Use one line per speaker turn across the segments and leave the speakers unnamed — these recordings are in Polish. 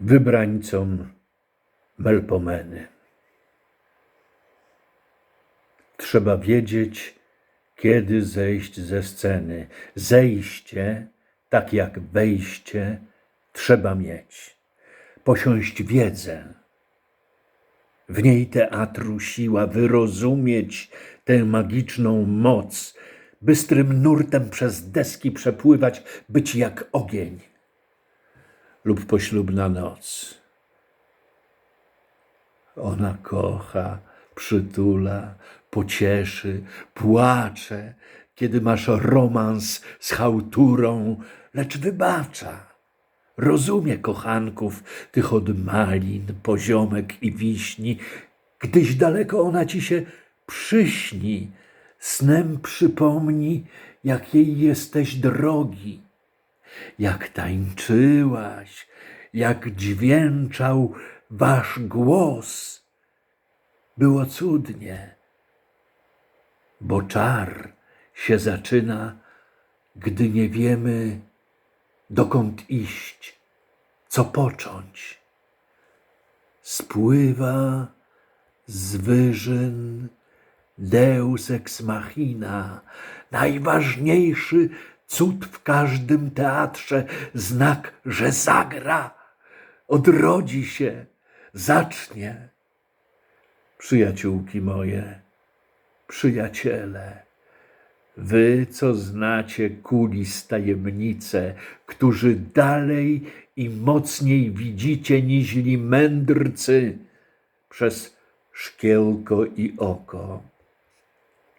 wybrańcom Melpomeny. Trzeba wiedzieć, kiedy zejść ze sceny. Zejście, tak jak wejście, trzeba mieć. Posiąść wiedzę. W niej teatru siła wyrozumieć tę magiczną moc, bystrym nurtem przez deski przepływać, być jak ogień lub poślubna noc. Ona kocha, przytula, pocieszy, płacze, kiedy masz romans z chałturą, lecz wybacza. Rozumie kochanków tych od malin, poziomek i wiśni, gdyś daleko ona ci się przyśni, snem przypomni, jak jej jesteś drogi jak tańczyłaś, jak dźwięczał wasz głos. Było cudnie, bo czar się zaczyna, gdy nie wiemy, dokąd iść, co począć. Spływa z wyżyn Deus ex machina, najważniejszy cud w każdym teatrze, znak, że zagra, odrodzi się, zacznie. Przyjaciółki moje, przyjaciele, wy, co znacie kulis tajemnice, którzy dalej i mocniej widzicie niźli mędrcy przez szkiełko i oko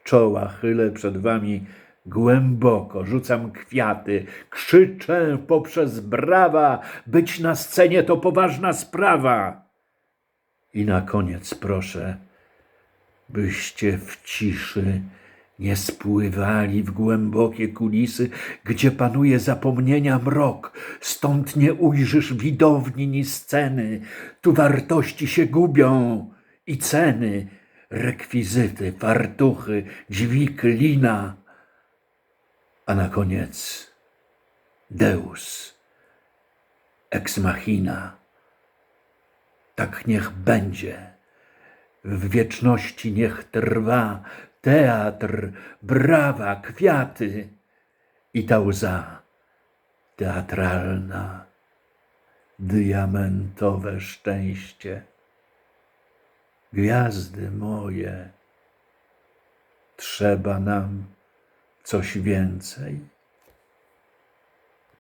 czoła chylę przed wami głęboko, rzucam kwiaty, krzyczę poprzez brawa, być na scenie to poważna sprawa. I na koniec proszę, byście w ciszy nie spływali w głębokie kulisy, gdzie panuje zapomnienia mrok, stąd nie ujrzysz widowni ni sceny, tu wartości się gubią i ceny, rekwizyty, fartuchy, dźwig, lina, a na koniec Deus ex machina. Tak niech będzie. W wieczności niech trwa teatr, brawa, kwiaty i ta łza teatralna, diamentowe szczęście. Gwiazdy moje, trzeba nam coś więcej.